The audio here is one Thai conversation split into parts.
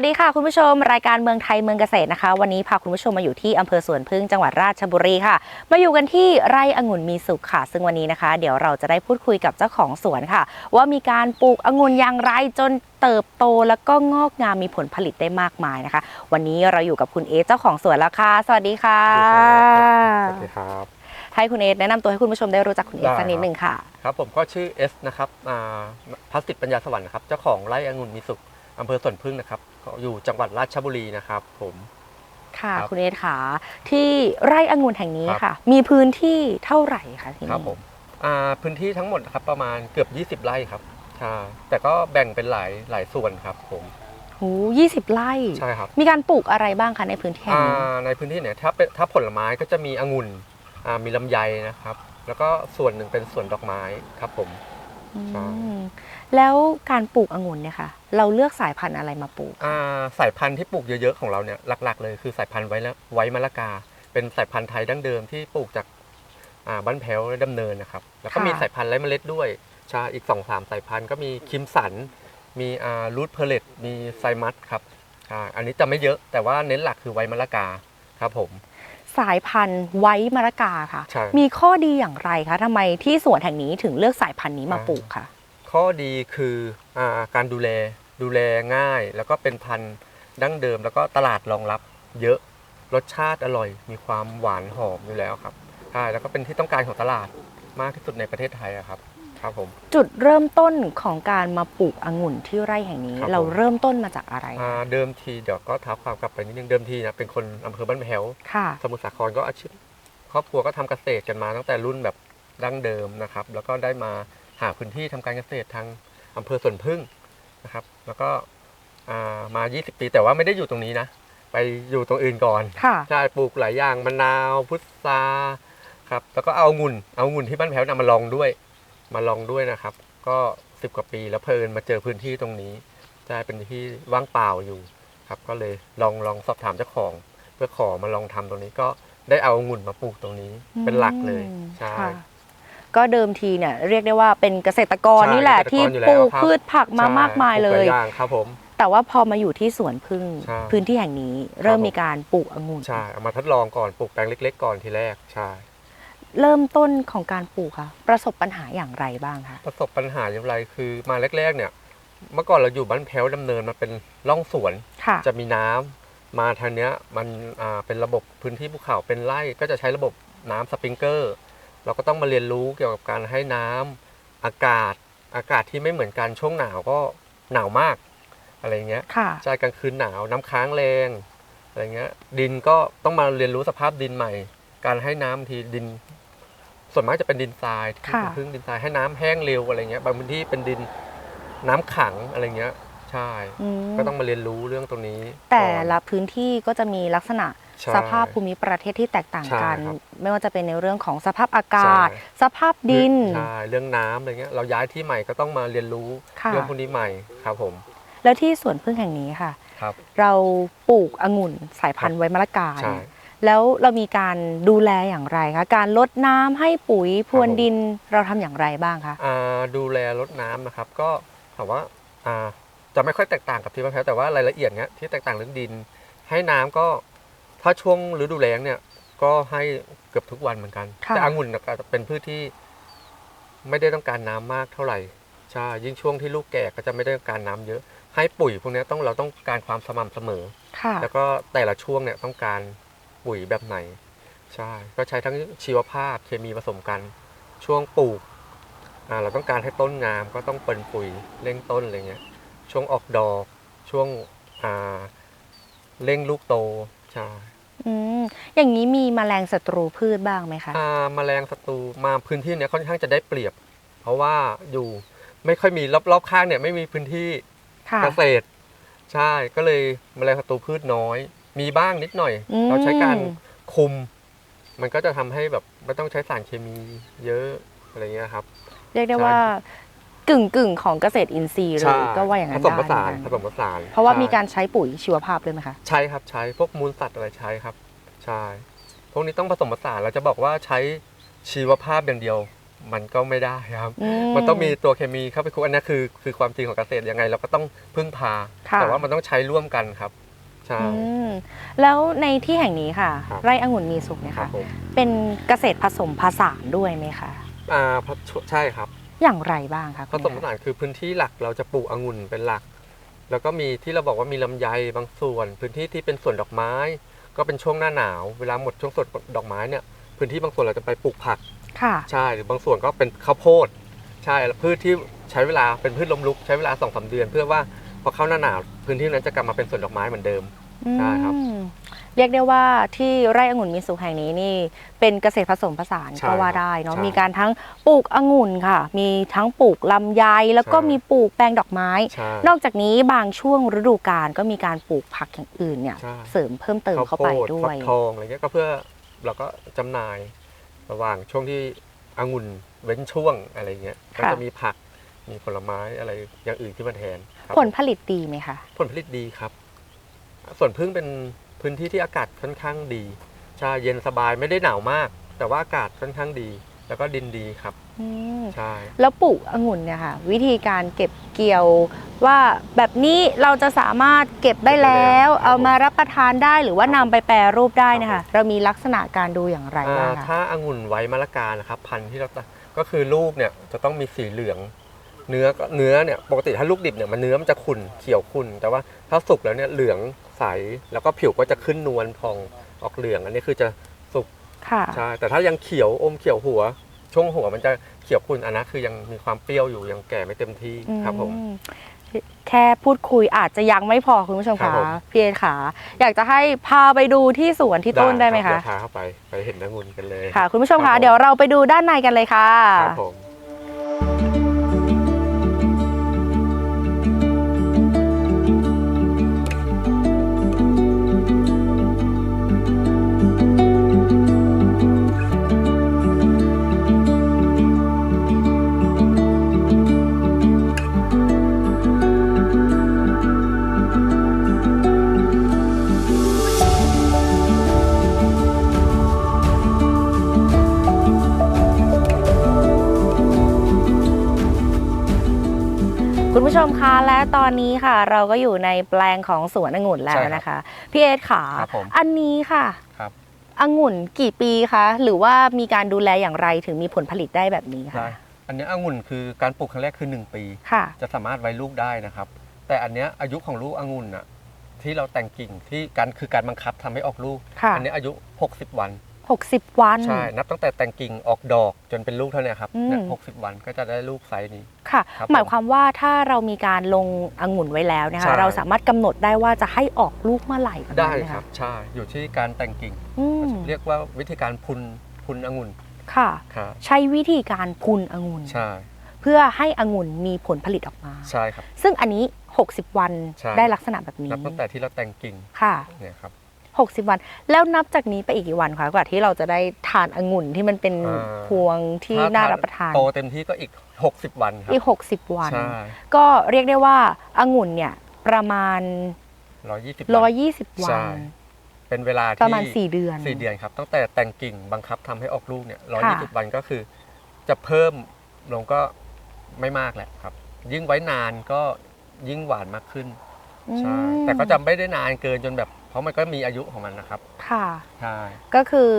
วัสดีค่ะคุณผู้ชมรายการเมืองไทยเมืองเกษตรนะคะ วันนี้พาคุณผู้ชมมาอยู่ที่อำเภอสวนพึ่งจังหวัดราชบุรีค่ะ มาอยู่กันที่ไร่องุ่นมีสุขค่ะ ซึ่งวันนี้นะคะ เดี๋ยวเราจะได้พูดคุยกับเจ้าของสวนค่ะ ว่ามีการปลูกองุ่นอย่างไรจนเติบโตแล้วก็งอกงามมีผลผลิตได้มากมายนะคะ วันนี้เราอยู่กับคุณเอเจ้าของสวนแล้วค่ะสวัสดีค่ะสวัสดีครับให้คุณเอแนะนำตัวให้คุณผู้ชมได้รู้จักคุณเอได้สักนิดครับหนึ่งค่ะครับผมก็ชื่อเอสนะครับอ่าพัสติตปัญญาสวรรค์นะครับเจ้าของไร่องุ่นมีสุข อำเภอสวนพึ่งนะครับก็อยู่จังหวัดราชบุรีนะครับ ผม ค่ะ ครับคุณเอค่ะที่ไร่องุ่นแห่งนี้ครับ ค่ะ มีพื้นที่เท่าไหร่คะที่ครันี่บผมอ่าพื้นที่ทั้งหมดนะครับประมาณเกือบ 20 ไร่ครับใช่แต่ก็แบ่งเป็นหลายหลายส่วนครับผมโอ้ยี่สิบไร่ ใช่ครับมีการปลูกอะไรบ้างคะในพื้นที่แห่งอ่นี้าในพื้นที่เนี่ยถ้าเป็นถ้าผลไม้ก็จะมีองุ่นอ่ามีลำไยนะครับ แล้วก็ส่วนหนึ่งเป็นสวนดอกไม้ครับผมใช่อืม แล้วการปลูกองุ่นเนี่ยค่ะเราเลือกสายพันธุ์อะไรมาปลูกอ่าสายพันธุ์ที่ปลูกเยอะๆของเราเนี่ยหลักๆเลยคือสายพันธุ์ไว้แล้วไว้มะละกา เป็นสายพันธุ์ไทยดั้งเดิมที่ปลูกจากอ่าบ้านแพ้วและดำเนินนะครับแล้วก็มีสายพันธุ์ไร้เมล็ดด้วยใช่อีกสองสามสายพันธุ์ก็มีคิมสัน มีอ่ารูทเพลเลตมีไซมัสครับใช่อันนี้จะไม่เยอะแต่ว่าเน้นหลักคือไว้มะละกาครับผมสายพันธุ์ไว้มะละกาค่ะใช่มีข้อดีอย่างไรคะทำไมที่สวนแห่งนี้ถึงเลือกสายพันธุ์นี้มาอ่าปลูกค่ะ ข้อดีคืออาการดูแลดูแลง่าย แล้วก็เป็นพันธุ์ดั้งเดิม แล้วก็ตลาดรองรับเยอะรสชาติอร่อย มีความหวานหอมอยู่แล้วครับใช่แล้วก็เป็นที่ต้องการของตลาดมากที่สุดในประเทศไทยอะครับครับผม จุดเริ่มต้นของการมาปลูกองุ่นที่ไร่แห่งนี้ ครับผม เราเริ่มต้นมาจากอะไรอ่าคะเดิมทีเดี๋ยวก็ท้าความกลับไปนิดนึงเดิมทีนะเป็นคนอำเภอบ้านแพ้ว ค่ะ สมุทรสาครก็อาชีพครอบครัวก็ทำเกษตรกันมาตั้งแต่รุ่นแบบดั้งเดิมนะครับ แล้วก็ได้มา หาพื้นที่ทำการเกษตรทางอำเภอสวนพึ่งนะครับ แล้วก็อ่ามา 20 ปี แต่ว่าไม่ได้อยู่ตรงนี้นะ ไปอยู่ตรงอื่นก่อนค่ะใช่ปลูกหลายอย่างมะนาวพุทราครับ แล้วก็เอาองุ่น เอาองุ่นที่บ้านแพ้วนำมาลองด้วย มาลองด้วยนะครับ ก็10กว่าปีแล้วเพลินมาเจอพื้นที่ตรงนี้ใช่เป็นที่ว่างเปล่าอยู่ครับ ก็เลยลองลองสอบถามเจ้าของ เพื่อขอมาลองทำตรงนี้ก็ได้เอาองุ่นมาปลูกตรงนี้เป็นหลักเลยอืมใช่ค่ะ ก็เดิมทีเนี่ยเรียกได้ว่าเป็นเกษตรกรใช่นี่แหละเกษตรกรที่อยู่แล้วปลูกครับพืชผักมาใช่มากมายเลปลูกหยอย่างครับผมแต่ว่าพอมาอยู่ที่สวนพึ่งใช่พื้นที่แห่งนี้เริ่มผมมีการปลูกองุ่นใช่เอามาทดลองก่อนปลูกแปลงเล็ก ๆ ก่อนทีแรกใช่เริ่มต้นของการปลูกค่ะประสบปัญหาอย่างไรบ้างคะประสบปัญหาอย่างไรคือมาแรก ๆ เนี่ย เมื่อก่อนเราอยู่บ้านแพ้วดำเนินมาเป็นร่องสวนค่ะจะมีน้ำมาทางเนี้ยมันอ่าเป็นระบบพื้นที่ภูเขาเป็นไร่ก็จะใช้ระบบน้ำสปริงเกอร์ เราก็ต้องมาเรียนรู้เกี่ยวกับการให้น้ำอากาศอากาศที่ไม่เหมือนกันช่วงหนาวก็หนาวมากอะไรเงี้ยค่ะใช่กลางคืนหนาวน้ำค้างแรงอะไรเงี้ยดินก็ต้องมาเรียนรู้สภาพดินใหม่ การให้น้ำบางทีดิน ส่วนมากจะเป็นดินทรายที่ค่ะเป็นพึ่งดินทรายให้น้ำแห้งเร็วอะไรเงี้ยบางพื้นที่เป็นดินน้ำขังอะไรเงี้ย ใช่อืมก็ต้องมาเรียนรู้เรื่องตรงนี้ แต่ก่อนละพื้นที่ก็จะมีลักษณะใช่ สภาพภูมิประเทศที่แตกต่างกัน ใช่ครับไม่ว่าจะเป็นในเรื่องของสภาพอากาศ ใช่ สภาพดิน ใช่เรื่องน้ำอะไรเงี้ยเราย้ายที่ใหม่ก็ต้องมาเรียนรู้ค่ะ เรื่องพวกนี้ใหม่ครับผมแล้วที่สวนพึ่งแห่งนี้ค่ะ ครับ เราปลูกองุ่นสายพันธุ์ไว้มะละกาใช่ เนี่ยแล้วเรามีการดูแลอย่างไรคะการลดน้ำให้ปุ๋ยพรวนครับผม ดินเราทำอย่างไรบ้างคะ อ่าดูแลรดน้ำนะครับ ก็ถามว่าอ่าจะไม่ค่อยแตกต่างกับที่บ้านแพ้วแต่ว่ารายละเอียดเนี้ยที่แตกต่างเรื่องดิน ให้น้ำก็ ถ้าช่วงฤดูแล้งเนี่ยก็ให้เกือบทุกวันเหมือนกัน ค่ะ แต่องุ่นน่ะก็เป็นพืชที่ไม่ได้ต้องการน้ำมากเท่าไหร่ใช่ยิ่งช่วงที่ลูกแก่ก็จะไม่ได้ต้องการน้ำเยอะ ให้ปุ๋ยพวกเนี้ยต้องเราต้องการความสม่ำเสมอ ค่ะ แล้วก็แต่ละช่วงเนี่ยต้องการปุ๋ยแบบไหน ใช่ ก็ใช้ทั้งชีวภาพเคมีผสมกันช่วงปลูกอ่าเราต้องการให้ต้นงามก็ต้องเป็นปุ๋ยเร่งต้นอะไรเงี้ยช่วงออกดอกช่วงอ่าเร่งลูกโตใช่อืมอย่างนี้มีแมลงศัตรูพืชบ้างไหมคะอ่าแมลงศัตรูมาพื้นที่เนี้ยค่อนข้างจะได้เปรียบ เพราะว่าอยู่ไม่ค่อยมีรอบๆข้างเนี่ยไม่มีพื้นที่ค่ะ เกษตร ใช่ก็เลยแมลงศัตรูพืชน้อย มีบ้างนิดหน่อย อืม เราใช้การคุม มันก็จะทำให้แบบไม่ต้องใช้สารเคมีเยอะอะไรเงี้ยครับ เรียกได้ใช่ว่า กึ่งกึ่งๆของเกษตรอินทรีย์เลใช่ยก็ว่าอย่างนั้นผสมผได้สานเหผมือนสกันมผสานเพราะว่าใช่มีการใช้ปุ๋ยชีวภาพด้วยไหมคะ ใช่ครับใช้พวกมูลสัตว์อะไรใช้ครับ ใช่พวกนี้ต้องผสมผสานเราจะบอกว่าใช้ชีวภาพอย่างเดียว มันก็ไม่ได้ครับ อืมันต้องมีตัวเคมีเข้าไปคุกอันนี้คือคือความจริงของเกษตรยังไง เราก็ต้องพึ่งพา ค่ะ แต่ว่ามันต้องใช้ร่วมกันครับ ใช่ อืมแล้วในที่แห่งนี้ค่ะ ครับ ไร่องุ่นมีสุขเนี่ยครัค่ะบผมเป็นเกษตรผสมผสานด้วยไหมคะ อ่าผสใช่ครับ อย่างไรบ้างคะผสมผสานคือพื้นที่หลักเราจะปลูกองุ่นเป็นหลัก แล้วก็มีที่เราบอกว่ามีลำไยบางส่วน พื้นที่ที่เป็นสวนดอกไม้ ก็เป็นช่วงหน้าหนาว เวลาหมดช่วงสวนดอกไม้เนี่ยพื้นที่บางส่วนเราจะไปปลูกผักค่ะ ใช่หรือบางส่วนก็เป็นข้าวโพดใช่แล้วพืชที่ใช้เวลาเป็นพืชลมลุกใช้เวลาสองสาเดือน เพื่อว่าพอเข้าหน้าหนาวพื้นที่นั้นจะกลับมาเป็นสวนดอกไม้เหมือนเดิม ใช่ครับ อืมเรียกได้ว่าที่ไร่องุ่นมีสุขแห่งนี้นี่ เป็นเกษตรผสมผสานใช่ก็ว่าครับได้เนาะใช่มีการทั้งปลูกองุ่นค่ะ มีทั้งปลูกลำไยแล้วก็ใช่ มีปลูกแปลงดอกไม้ ใช่ นอกจากนี้บางช่วงฤดูกาลก็มีการปลูกผักอย่างอื่นเนี่ย ใช่ เสริมเพิ่มเติมเข้าไปด้วฟัย กทองอะไรเงี้ยก็เพื่อเราก็จำหน่าย ระหว่างช่วงที่องุ่นเว้นช่วงอะไรเงี้ยก็ค่ะ จะมีผักมีผลไม้อะไรอย่างอื่นที่มาแทนครับผลผลิตดีไหมคะ ผลผลิตดีครับ ส่วนพึ่งเป็นพื้นที่ที่อากาศค่อนข้างดีใช่เย็นสบายไม่ได้หนาวมาก แต่ว่าอากาศค่อนข้างดี แล้วก็ดินดีครับอืมใช่แล้วปลูกองุ่นเนี่ยค่ะ วิธีการเก็บเกี่ยวว่าแบบนี้เราจะสามารถเก็บได้แล้ว เอามารับประทานได้หรือว่านำไปแปรรูปได้เนะคะเรามีลักษณะการดูอย่างไรอ่าบ้างคะถ้าองุ่นไว้มะละกานะครับ พันธุ์ที่เราตัดก็คือลูกเนี่ยจะต้องมีสีเหลือง เนื้อก็เนื้อเนี่ยปกติถ้าลูกดิบเนี่ยมันเนื้อมันจะขุ่นเขียวขุ่นแต่ว่าถ้าสุกแล้วเนี่ยเหลืองใสแล้วก็ผิวก็จะขึ้นนวลพองออกเหลืองอันนี้คือจะสุกค่ะ ใช่แต่ถ้ายังเขียวอมเขียวหัว ช่วงหัวมันจะเขียวขุ่นอันนั้นคือยังมีความเปรี้ยวอยู่ยังแก่ไม่เต็มที่ครับผม อืแค่พูดคุยอาจจะยังไม่พอคุณผู้ชมครัคะบผม พี่เอขาอยากจะให้พาไปดูที่สวนที่ต้นได้ไหมครัคะบเดี๋ยวพาเข้าไปไปเห็นองุ่นกันเลยค่ะ คุณผู้ชมครัคะบผม เดี๋ยวเราไปดูด้านในกันเลยค่ะ ครับผม คุณผู้ชมคะและตอนนี้ค่ะ เราก็อยู่ในแปลงของสวนองุ่นแล้วใช่ครับนะคะพี่เอสขาครับผม อันนี้ค่ะครับองุ่นกี่ปีคะหรือว่ามีการดูแลอย่างไรถึงมีผลผลิตได้แบบนี้ได้คะอันนี้องุ่นคือการปลูกครั้งแรกคือ 1 ปี ค่ะ จะสามารถไว้ลูกได้นะครับ แต่อันเนี้ยอายุของลูกองุ่นอะที่เราแต่งกิ่งที่การคือการบังคับทำให้ออกลูก ค่ะ อันี้อายุ 60 วัน 60 วัน ใช่ นับตั้งแต่แต่งกิ่งออกดอกจนเป็นลูกเท่าเนี้ยครับอืมเนี่ยหกสิบวันก็จะได้ลูกไซส์นี้ ค่ะครับหมายความว่าถ้าเรามีการลงองุ่นไว้แล้วนะใช่คะเราสามารถกำหนดได้ว่าจะให้ออกลูกเมื่อไหร่แบบนั้นได้หมะครับ ใช่ อยู่ที่การแต่งกิ่งอืมเรียกว่าวิธีการพุนพุนองุ่น ค่ะครับใช้วิธีการพุนองุ่น ใช่ เพื่อให้องุ่นมีผลผลิตออกมา ใช่ครับ ซึ่งอันนี้ 60 วันใช่ได้ลักษณะแบบนี้นับตั้งแต่ที่เราแต่งกิ่ง ค่ะ เนี่ยครับ 60 วัน แล้วนับจากนี้ไปอีกกี่วันคะกว่าที่เราจะได้ทานองุ่นที่มันเป็นอ่า พวงที่ถ้น่ารับประทาน โตเต็มที่ก็อีก 60 วันครับ อีก 60 วัน ใช่ ก็เรียกได้ว่าองุ่นเนี่ยประมาณ ร้อยยี่สิบวัน120 วัใช่ น เป็นเวลาที่ประมาณ 4 เดือน สี่เดือนครับ ตั้งแต่แต่งกิ่งบังคับทำให้ออกลูกเนี่ยร้อยค่ะยี่สิบวันก็คือ จะเพิ่มลงก็ไม่มากแหละครับ ยิ่งไว้นานก็ยิ่งหวานมากขึ้นใช่อืมแต่ก็จะไม่ได้นานเกินจนแบบพอ ราะมันก็มีอายุของมันนะครับ ค่ะ ใช่ ก็คือ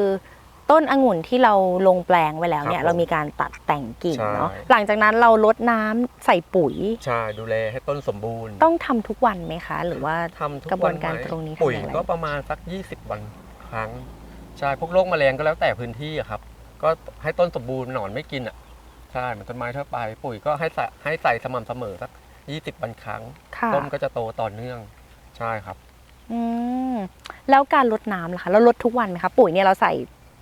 ต้นองุ่นที่เราลงแปลงไว้แล้วเนี่ยครับผมเรามีการตัดแต่งกิ่งใช่ เนาะหลังจากนั้นเราลดน้ำใส่ปุ๋ย ใช่ ดูแลให้ต้นสมบูรณ์ต้องทำทุกวันไหมคะ หรือว่า ทำทุกกระบวนการไหมตรงนี้ทำปุ๋ยอย่างไรก็ประมาณสัก 20 วันครั้ง ใช่ พวกโรคแมลงก็แล้วแต่พื้นที่อะครับ ก็ให้ต้นสมบูรณ์หนอนไม่กินอะ ใช่เหมือนต้นไม้ทั่วไป ปุ๋ยก็ให้ใส่ให้ใส่สม่ำเสมอสัก 20 วันครั้ง ค่ะ ต้นก็จะโตต่อเนื่อง ใช่ครับ อืมแล้วการลดน้ำล่ะคะเราลดทุกวันไหมคะปุ๋ยเนี่ยเราใส่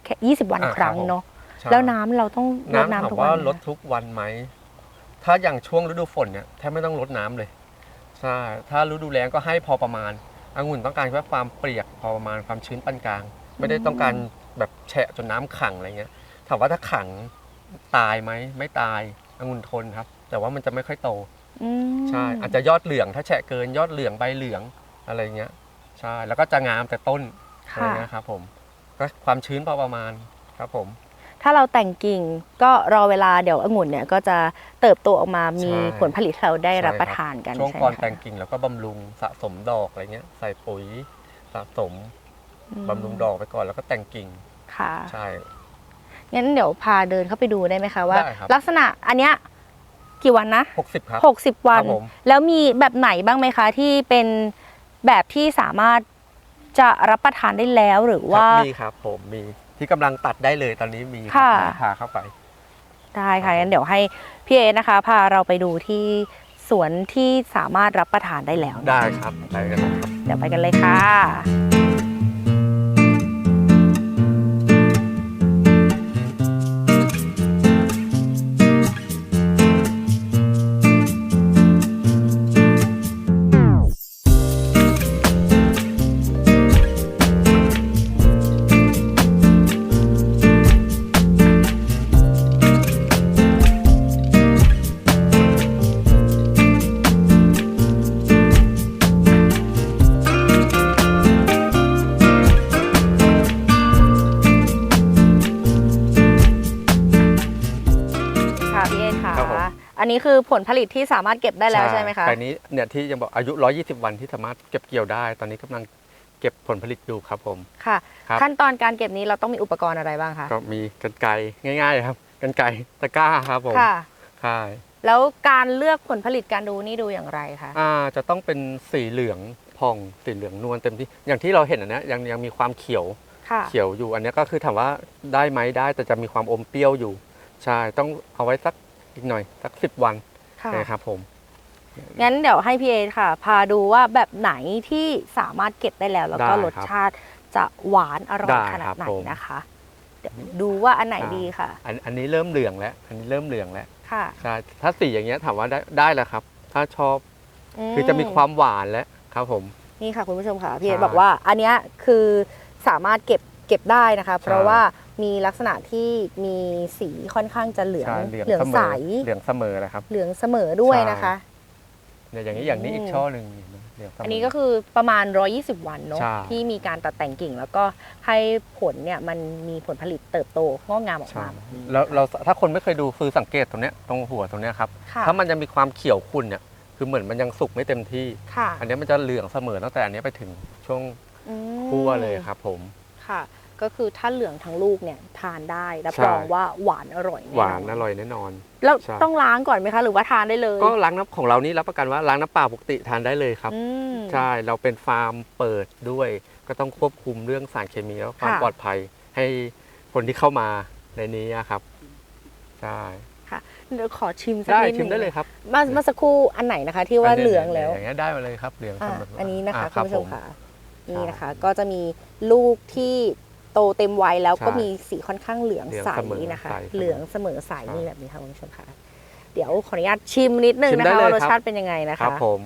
แค่20วันอ่าครั้งครับผม เนาะใช่แล้วน้ำเราต้องลดน้ำน้ำถามทุกวันว่าไหมลดคะทุกวันไหม ถ้าอย่างช่วงฤดูฝนเนี่ยแทบไม่ต้องลดน้ำเลยใช่ถ้าฤดูแล้งก็ให้พอประมาณองุ่นต้องการแค่ความเปียกพอประมาณความชื้นปานกลาง ไม่ได้ต้องการแบบแฉะจนน้ำขังอะไรเงี้ยถามว่าถ้าขังตายไหมไม่ตายองุ่นทนครับ แต่ว่ามันจะไม่ค่อยโต อืมใช่อาจจะยอดเหลืองถ้าแฉะเกินยอดเหลืองใบเหลืองอะไรเงี้ย ใช่แล้วก็จะงามแต่ต้นอะไรค่ะ เงี้ยครับผมก็ความชื้นพอประมาณครับผม ถ้าเราแต่งกิ่งก็รอเวลาเดี๋ยวองุ่นเนี่ยก็จะเติบโตออกมามีใช่ ผลผลิตให้เราได้ใช่รับครับประทานกันช่วงใช่ไหก่มอนแต่งคะกิ่งแล้วก็บำรุงสะสมดอกอะไรเงี้ย ใส่ปุ๋ยสะสมอืมบำรุงดอกไปก่อนแล้วก็แต่งกิ่งค่ะ ใช่ งั้นเดี๋ยวพาเดินเข้าไปดูได้ไหมคะว่า ได้ครับ ลักษณะอันเนี้ยกี่วันนะ 60 ครับ 60 วัน ครับผม แล้วมีแบบไหนบ้างไหมคะที่เป็น แบบที่สามารถจะรับประทานได้แล้วหรือครับว่า มีครับผมมีที่กำลังตัดได้เลยตอนนี้มีค่ะ พาเข้าไป ได้ค่ะงั้นเดี๋ยวให้พี่เอนะคะ พาเราไปดูที่สวนที่สามารถรับประทานได้แล้วได้ครับไปกันครับเดี๋ยวไปกันเลยค่ะค่ะ อันนี้คือผลผลิตที่สามารถเก็บได้แล้วใช่ไหมคะแต่นี้เนี่ยที่ยังบอกอายุ 120 วันที่สามารถเก็บเกี่ยวได้ ตอนนี้กำลังเก็บผลผลิตอยู่ครับผม ค่ะครับขั้นตอนการเก็บนี้เราต้องมีอุปกรณ์อะไรบ้างคะ ก็มีกันไกรง่าย ๆ ครับกันไกรตะกร้าครับผม ค่ะใช่แล้วการเลือกผลผลิตการดูนี่ดูอย่างไรคะ อ่า จะต้องเป็นสีเหลืองผ่องสีเหลืองนวลเต็มที่ อย่างที่เราเห็นอันเนี้ยยังยังมีความเขียวค่ะเขียวอยู่ อันเนี้ยก็คือถามว่าได้ไหมได้แต่จะมีความอมเปรี้ยวอยู่ ใช่ ต้องเอาไว้สัก อีกหน่อยสักสิบวันค่ะนะครับผม งั้นเดี๋ยวให้พี่เอค่ะ พาดูว่าแบบไหนที่สามารถเก็บได้แล้ว แล้วก็ได้รสครับชาติจะหวานอร่อยได้ขนาครัดบไหนผม นะคะเดี๋ยวดูว่าอันไหนดีค่ะ อันอันนี้เริ่มเหลืองแล้ว อันนี้เริ่มเหลืองแล้วค่ะใช่ถ้าสีอย่างเงี้ยถามว่าได้ได้แล้วครับ ถ้าชอบคือจะมีความหวานแล้วครับผม นี่ค่ะคุณผู้ชมค่ะพี่เอใช่ บอกว่าอันเนี้ยคือสามารถเก็บ เก็บได้นะคะ เพราะว่ามีลักษณะที่มีสีค่อนข้างจะเหลืองใช่เหลืองเหลืองเสมใสอเหลืองเสมอเลยครับเหลืองเสมอด้วยใช่นะคะเนี่ยอย่างนี้อย่างนี้อืมอีกช่อหนึ่งเหลืองเสมออัอันนี้ก็คือประมาณ 120 วันเนาะใช่ ที่มีการตัดแต่งกิ่ง แล้วก็ให้ผลเนี่ยมันมีผลผลิตเติบโตงอกงามออกใช่มาแบบนี้แล้วเราถ้าคนไม่เคยดูคือสังเกตตรงเนี้ยตรงหัวตรงเนี้ยครับค่ะถ้ามันยังมีความเขียวขุ่นเนี่ยคือเหมือนมันยังสุกไม่เต็มที่ ค่ะอันเนี้ยมันจะเหลืองเสมอตั้งแต่อันเนี้ยไปถึงช่วงอืมคั่วเลยครับผม ค่ะ ก็คือถ้าเหลืองทั้งลูกเนี่ยทานได้รับใช่รองว่าหวานอร่อยแน่นหวานอร่อยแน่นอน แล้วใช่ ต้องล้างก่อนไหมคะ หรือว่าทานได้เลยก็ล้างน้ำของเรานี่รับประกันว่าล้างน้ำเปล่าปกติทานได้เลยครับ อืม ใช่ เราเป็นฟาร์มเปิดด้วย ก็ต้องควบคุมเรื่องสารเคมีแล้วความค่ะ ปลอดภัยให้คนที่เข้ามาในนี้อะครับ ใช่ เดี๋ยวขอชิมสักได้นิดหชินึมงได้เลยครับมาเมื่อสักครู่อันไหนนะคะ ที่ว่านี้เหลืองแล้ว อย่างเงี้ยได้มาเลยครับ เหลืองอะเสมอันนี้นะคะอ่คุณผู้ชมรับค่ะ นี่นะคะ ก็จะมีลูกที่โตเต็มวัยแล้วใช่ก็มีสีค่อนข้างเหลืองเหลืองใสเสมอนะคะใสเหลืองเสมอใสใช่นี่แบบนี้ค่ะคุณผู้ชมค่ะเดี๋ยวขออนุญาตชิมนิดนึงชิมนะได้คะเลยว่ารสครับชาติเป็นยังไงนะครัคะบผม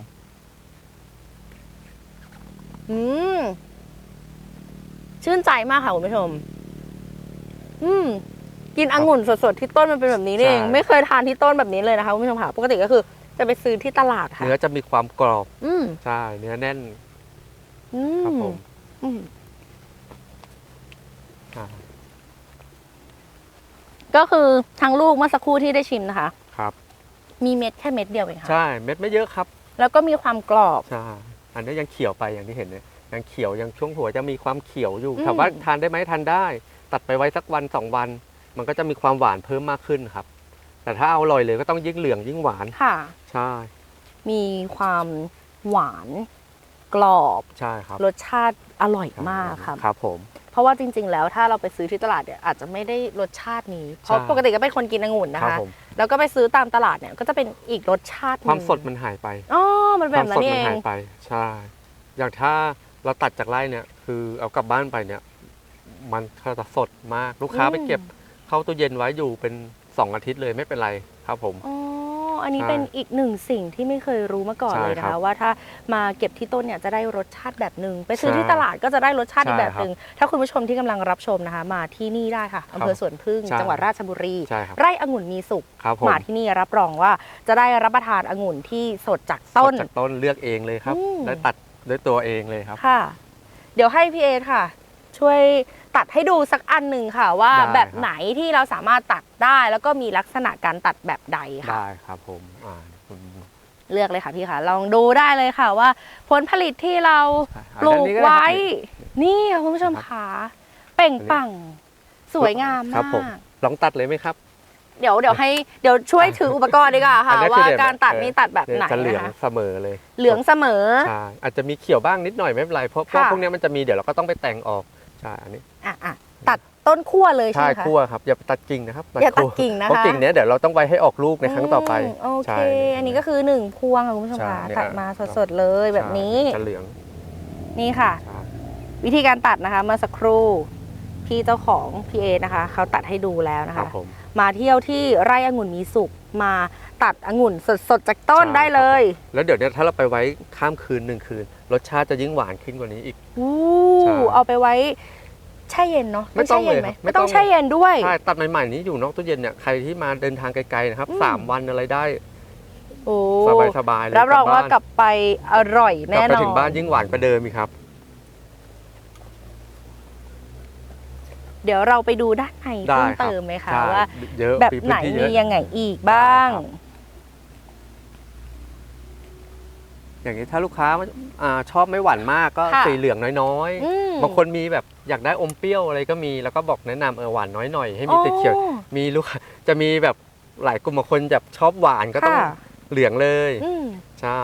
อืมชื่นใจมากค่ะคุณผู้ชม อืมกินองุ่นสดๆที่ต้นมันเป็นแบบนี้นี่เองใช่ไม่เคยทานที่ต้นแบบนี้เลยนะคะคุณผู้ชมค่ะปกติก็คือ จะไปซื้อที่ตลาดค่ะเนื้อจะมีความกรอบ อืมใช่ เนื้อแน่น อืครับมผมอืมอ่าก็คือทั้งลูกเมื่อสักครู่ที่ได้ชิมนะคะ ครับ มีเม็ดแค่เม็ดเดียวเองค่ะ ใช่เม็ดไม่เยอะครับแล้วก็มีความกรอบ ใช่อันนี้ยังเขียวไปอย่างที่เห็นเนี่ยยังเขียวยังช่วงหัวจะมีความเขียวอยู่อืม ถามว่าทานได้ไหมทานได้ ตัดไปไว้สักวันสองวัน มันก็จะมีความหวานเพิ่มมากขึ้นครับ แต่ถ้าเอาอร่อยเลยก็ต้องยิ่งเหลืองยิ่งหวานค่ะ ใช่ มีความหวาน กรอบ ใช่ครับรสชาติอร่อยมากครับครับผม เพราะว่าจริง ๆ แล้วถ้าเราไปซื้อที่ตลาดเนี่ยอาจจะไม่ได้รสชาตินี้ เพราะใช่ปกติก็เป็นคนกินองุ่นนะครัคะผม แล้วก็ไปซื้อตามตลาดเนี่ยก็จะเป็นอีกรสชาติหนึ่งความสดมันหายไปอ๋อมันคแบวาบมนั้สนดเอมันงหายไป ใช่ อย่างถ้าเราตัดจากไร่เนี่ย คือเอากลับบ้านไปเนี่ย มันก็จะสดมาก ลูกค้าไปเก็บเข้าตู้เย็นไว้อยู่เป็นสองอาทิตย์เลยไม่เป็นไรครับผม อ๋อ อันนี้ใช่เป็นอีกหนึ่งสิ่งที่ไม่เคยรู้มาก่อนใช่เลยนะครัคะบว่าถ้ามาเก็บที่ต้นเนี่ยจะได้รสชาติแบบหนึ่งไปซื้อใช่ที่ตลาดก็จะได้รสชาติอีกใช่แบบหนึ่งถ้าคุณผู้ชมที่กำลังรับชมนะคะ มาที่นี่ได้ค่ะอำเภอสวนพึ่งใช่จังหวัดราชบุรีใช่ครับไร่องุ่นมีสุขครับผมมาที่นี่รับรองว่าจะได้รับประทานองุ่นที่สดจากต้นสดจากต้นเลือกเองเลยครับอืมได้ตัดด้วยตัวเองเลยครับค่ะ เดี๋ยวให้พี่เอค่ะ ช่วย ตัดให้ดูสักอันหนึ่งค่ะ ว่าได้แบบครับไหนที่เราสามารถตัดได้ แล้วก็มีลักษณะการตัดแบบใดค่ะ ได้ครับผมอ่าคุณเลือกเลยค่ะพี่ค่ะ ลองดูได้เลยค่ะว่า ผลผลิตที่เราอ่าปลูด้านกนี้ก็ด้ไว้ครับนี่ค่ะคุณผู้ชมครับขาเปล่งปลั่งสวยงามครัมาบผมกลองตัดเลยไหมครับ เดี๋ยวเดี๋ยวให้เดี๋ยวช่วยถืออุปกรณ์ดีกว่าค่ะ อันนี้ว่าคือเดี๋ยว การตัดเออนี่ตัดแบบไหนจะเหลืองนะคะเสมอเลยเหลืองเสมอ ใช่อาจจะมีเขียวบ้างนิดหน่อยไม่เป็นไรเพราะเพราะค่ะ พวกเนี้ยมันจะมีเดี๋ยวเราก็ต้องไปแต่งออก ใช่อันนี้อะอะตัดต้นขั้วเลยใช่ใช่ไหมคะ คั่วครับอย่าไปตัดกิ่งนะครับอย่าตัดคั่วกิ่งนะคะ เพราะกิ่งเนี้ยเดี๋ยวเราต้องไว้ให้ออกลูกในครั้งต่อไปมโอเค ใช่ อันนี้ก็คือหนึ่งพวงค่ะคุณผู้ชมใช่ค่ะเนี่ย ตัดมาสดๆเลยแบบนี้ใช่จะเหลืองนี่ค่ะ ใช่วิธีการตัดนะคะเมื่อสักครู่พี่เจ้าของพี่เอนะคะเขาตัดให้ดูแล้วนะครัคะ บผม มาเที่ยวที่ไร่องุ่นมีสุขมาตัดองุ่นสดๆจากต้นใช่ได้เลย แล้วเดี๋ยวเนี้ยถ้าเราไปไว้ข้ามคืนหนึ่งคืน รสชาติจะยิ่งหวานขึ้นกว่านี้อีกอู้ใช่เอาไปไว้แช่เย็นเนอะไม่ต้องแช่เย็นเลยไหมครับไม่ไม่ต้องต้องแช่เย็นด้วยใช่ตัดใหม่ๆนี้อยู่นอกตู้เย็นเนี่ยใครที่มาเดินทางไกลๆนะครับอืมสามวันอะไรได้โอ้สบายๆเลยรับรองว่ากลัลับไปอร่อยกลัแน่บนไปอนถึงบ้านยิ่งหวานกว่าเดิมอีกครับ เดี๋ยวเราไปดูด้านในได้เพิ่มครับเติมไหมคะใช่ว่าเยอะแบบพื้ไหนที่เยมีอะ ยังไงอีกบ้าง ได้ครับ อย่างนี้ถ้าลูกค้าอ่าชอบไม่หวานมากก็ค่ะ สีเหลืองน้อยอืมๆบางคนมีแบบอยากได้อมเปรี้ยวอะไรก็มีแล้วก็บอกแนะนำเออหวานน้อยหน่อยให้มีติดเขียวโอ้มีลูกค้าจะมีแบบหลายกลุ่มบางคนแบบชอบหวานก็ต้องค่ะ เหลืองเลย อืม ใช่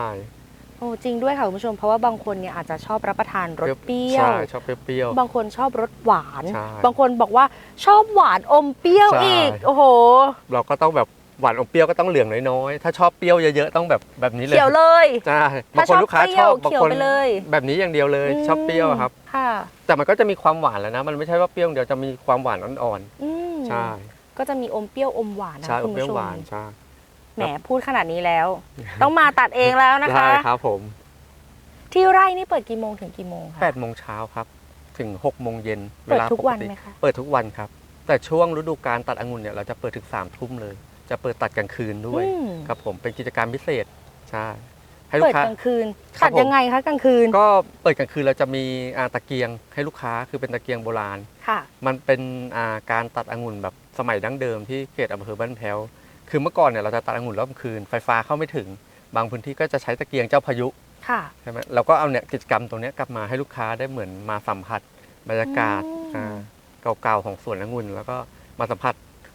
โอ้จริงด้วยค่ะคุณผู้ชมเพราะว่าบางคนเนี่ยอาจจะชอบรับประทานรสเปรี้ยว ใช่ชอบเปรี้ยวบางคนชอบรสหวาน ใช่ บางคนบอกว่าชอบหวานอมเปรี้ยวใช่อีก โอ้โหๆเราก็ต้องแบบหวานอมเปรี้ยวก็ต้องเหลืองน้อยๆ ถ้าชอบเปรี้ยวเยอะๆ ต้องแบบแบบนี้เลยเขียวเลย ใช่ถ้าบางคนลูกค้าชอบเปรี้ยวชอบบางเขียวคนไปเลยแบบนี้อย่างเดียวเลยชอบเปรี้ยวครับ ค่ะแต่มันก็จะมีความหวานแล้วนะ มันไม่ใช่ว่าเปรี้ยวอย่างเดียวจะมีความหวานอ่อนอืมๆ ใช่ ก็จะมีอมเปรี้ยวอมหวานนะใช่คะอคุมณเปรี้ยวผู้ชหมวานใช่ แหมพูดขนาดนี้แล้ว ต้องมาตัดเองแล้วนะคะได้ครับผม ที่ไร่นี่เปิดกี่โมงถึงกี่โมงคะ8โมงเช้าครับ ถึง6โมงเย็นเปิดทุกวันไหมคะเปิดทุกวันครับ แต่ช่วงฤดูการตัดองุ่นเนี่ยเราจะเปิดถึง3ทุ่มเลย จะเปิดตัดกลางคืนด้วยอืมครับผมเป็นกิจกรรมพิเศษใช่ให้ลูเปิดกค้ากลางคืนครับตัดยังไงคะกลางคืน ก็เปิดกลางคืนเราจะมีอ่าตะเกียงให้ลูกค้าคือเป็นตะเกียงโบราณค่ะ มันเป็นอ่าการตัดองุ่นแบบสมัยดั้งเดิมที่เขตอำเภอบ้านแพ้ว คือเมื่อก่อนเนี่ยเราจะตัดองุ่นรอบคืนไฟฟ้าเข้าไม่ถึง บางพื้นที่ก็จะใช้ตะเกียงเจ้าพายุค่ะ ใช่ไหมเราก็เอาเนี่ยกิจกรรมตรงเนี้ยกลับมาให้ลูกค้าได้เหมือนมาสัมผัสบรรยากาศอืม อ่าเก่าๆของสวนองุ่นแล้วก็มาสัมผัส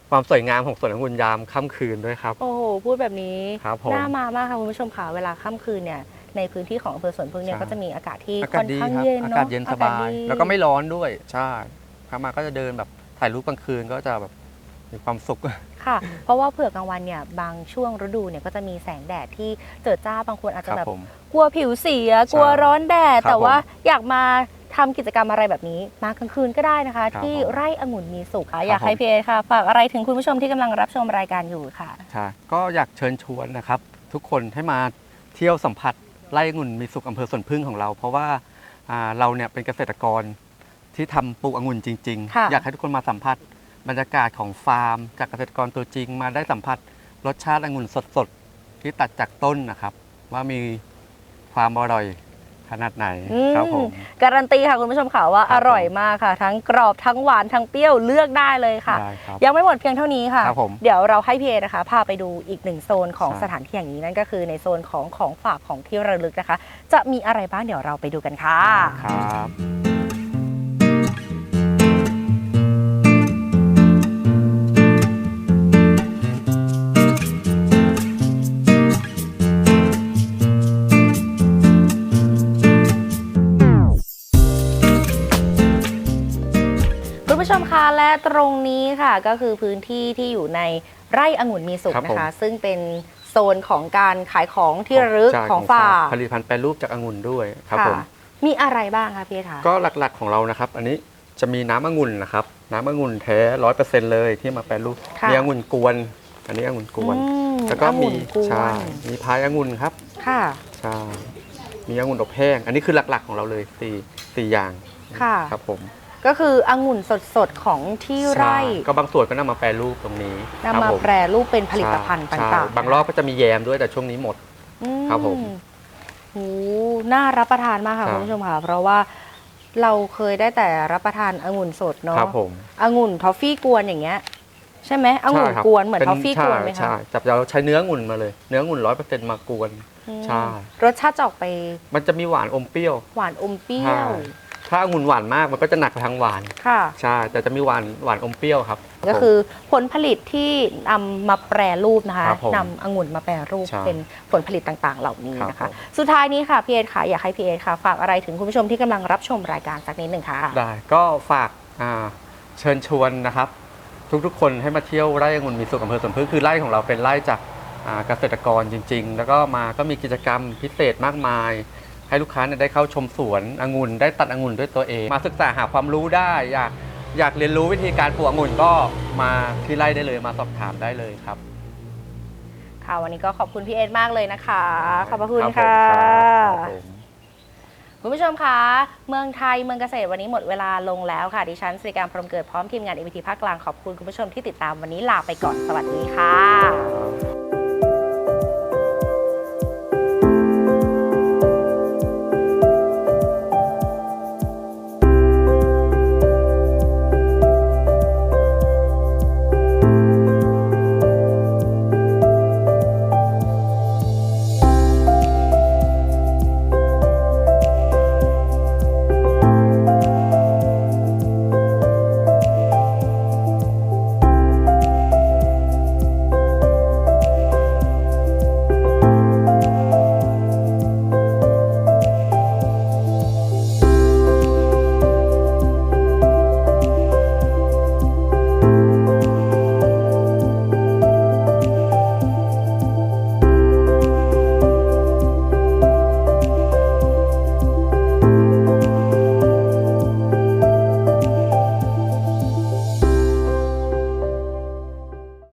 ความสวยงามของสวนองุ่นยามค่ำคืนด้วยครับ โอ้โห พูดแบบนี้ครับผมน่ามามากค่ะคุณผู้ชมค่ะเวลาค่ำคืนเนี่ยในพื้นที่ของอำเภอสวนพึ่งเนี่ยใช่ ก็จะมีอากาศที่อาค่กาศอนดีข้างครับเย็นอาเนาะกาศเย็นสบายดีแล้วก็ไม่ร้อนด้วยใช่เข้ามาก็จะเดินแบบถ่ายรูปกลางคืนก็จะแบบมีความสุข ค่ะ เพราะว่าเผื่อกลางวันเนี่ยบางช่วงฤดูเนี่ยก็จะมีแสงแดดที่เจิดจ้าบางคนอาจคจะรับแบบผม กลัวผิวเสีย กลัวร้อนแดด ครับแต่ว่าผมอยากมาทำกิจกรรมอะไรแบบนี้ มากลางคืนก็ได้นะคะ ครับที่ผมไร่องุ่นมีสุขค่ะครับอยากให้ผม พีเอค่ะฝากอะไรถึงคุณผู้ชมที่กำลังรับชมรายการอยู่ค่ะ ใช่ก็อยากเชิญชวนนะครับ ทุกคนให้มาเที่ยวสัมผัสไร่องุ่นมีสุขอำเภอสวนพึ่งของเรา เพราะว่าอ่าเราเนี่ยเป็นเกษตรกรที่ทำปลูกองุ่นจริง ค่ะ ๆ อยากให้ทุกคนมาสัมผัส บรรยากาศของฟาร์ม จากเกษตรกรตัวจริงมาได้สัมผัสรสชาติองุ่นสดๆ ที่ตัดจากต้นนะครับ ว่ามีความอร่อยขนาดไหนอืมครับผมการันตีค่ะคุณผู้ชมค่ะว่าครัอบร่อยมากค่ะ ทั้งกรอบทั้งหวานทั้งเปรี้ยวเลือกได้เลยค่ะได้ครับยังไม่หมดเพียงเท่านี้ค่ะครับผมเดี๋ยวเราให้พี่เอนะคะ พาไปดูอีกหนึ่งโซนของใช่สถานที่อย่างนี้นั่นก็คือในโซนของของฝากของที่ระลึกนะคะ จะมีอะไรบ้างเดี๋ยวเราไปดูกันค่ะครับ ชมคะและตรงนี้ค่ะก็คือพื้นที่ที่อยู่ในไร่องุ่นมีสุขครับนะผม คะ ซึ่งเป็นโซนของการขายของที่ระลึกใช่ของฝากผลิตภัณฑ์แปรรูปจากองุ่นด้วยครับค่ะผม มีอะไรบ้างคะพี่เอคะ ก็หลักๆของเรานะครับ อันนี้จะมีน้ำองุ่นนะครับ น้ำองุ่นแท้ร้อยเปอร์เซ็นต์เลยที่มาแปรรูปค่ะ มีองุ่นกวน อันนี้องุ่นกวน อืมแล้วก็องุ่มีนกวใช่นมีพายองุ่นครับค่ะใช่มีองุ่นอบแห้ง อันนี้คือหลักๆของเราเลยสี่สี่อย่างค่ะ ครับผม ก็คือองุ่นสดๆของที่ไร่ใช่ก็บางส่วนก็นำมาแปรรูปตรงนี้ครันำมาผมแปรรูปเป็นผลิตภัณฑ์ใช่ต่างใช่ๆบางรอบก็จะมีแยมด้วยแต่ช่วงนี้หมดอืครับผมโหน่ารับประทานมากค่ะครับคุณผู้ชมค่ะ เพราะว่าเราเคยได้แต่รับประทานองุ่นสดเนาะครับผมองุ่นทอฟฟี่กวนอย่างเงี้ย ใช่ไหมองุ่นใช่ครับกวนเหมือนป็ทอฟฟี่กวนไหมใช่คะใช่จับเราใช้เนื้องุ่นมาเลย เนื้องุ่นร้อยเปอร์เซ็นต์มากวนอืมใช่รสชาติจะออกไป มันจะมีหวานอมเปรี้ยว หวานอมเปรี้ยวใช่ ถ้าองุ่นหวานมากมันก็จะหนักไปทางหวาน ค่ะ ใช่ แต่จะมีหวานหวานอมเปรี้ยวครับ ก็คือผลผลิตที่นำมาแปรรูปนะคะครับผมนำองุ่นมาแปรรูปใช่เป็นผลผลิตต่างๆ เหล่านี้นะครัคะ บผม สุดท้ายนี้ค่ะพี่เอค่ะอยากให้พี่เอค่ะ ฝากอะไรถึงคุณผู้ชมที่กำลังรับชมรายการสักนิดหนึ่งค่ะ ได้ก็ฝากอ่าเชิญชวนนะครับ ทุกๆ คนให้มาเที่ยวไร่องุ่นมีสุขอำเภอสวนพึ่งคือไร่ของเราเป็นไร่จากอ่าเกษตรกรจริง ๆ แล้วก็มาก็มีกิจกรรมพิเศษมากมาย ให้ลูกค้าเนี่ยได้เข้าชมสวนองุ่นได้ตัดองุ่นด้วยตัวเอง มาศึกษาหาความรู้ได้อยากอยากเรียนรู้วิธีการปลูกองุ่นก็มาที่ไร่ได้เลยมาสอบถามได้เลยครับ ค่ะวันนี้ก็ขอบคุณพี่เอมากเลยนะคะ ขอบพระคุณรับผมค่ะครับผม คุณผู้ชมคะ เมืองไทยเมืองเกษตรวันนี้หมดเวลาลงแล้วค่ะ ดิฉันสิริการพรหมเกิดพร้อมทีมงานเอ t ภาคกลางขอบคุณคุณผู้ชมที่ติดตามวันนี้ลาไปก่อนสวัสดีค่ะ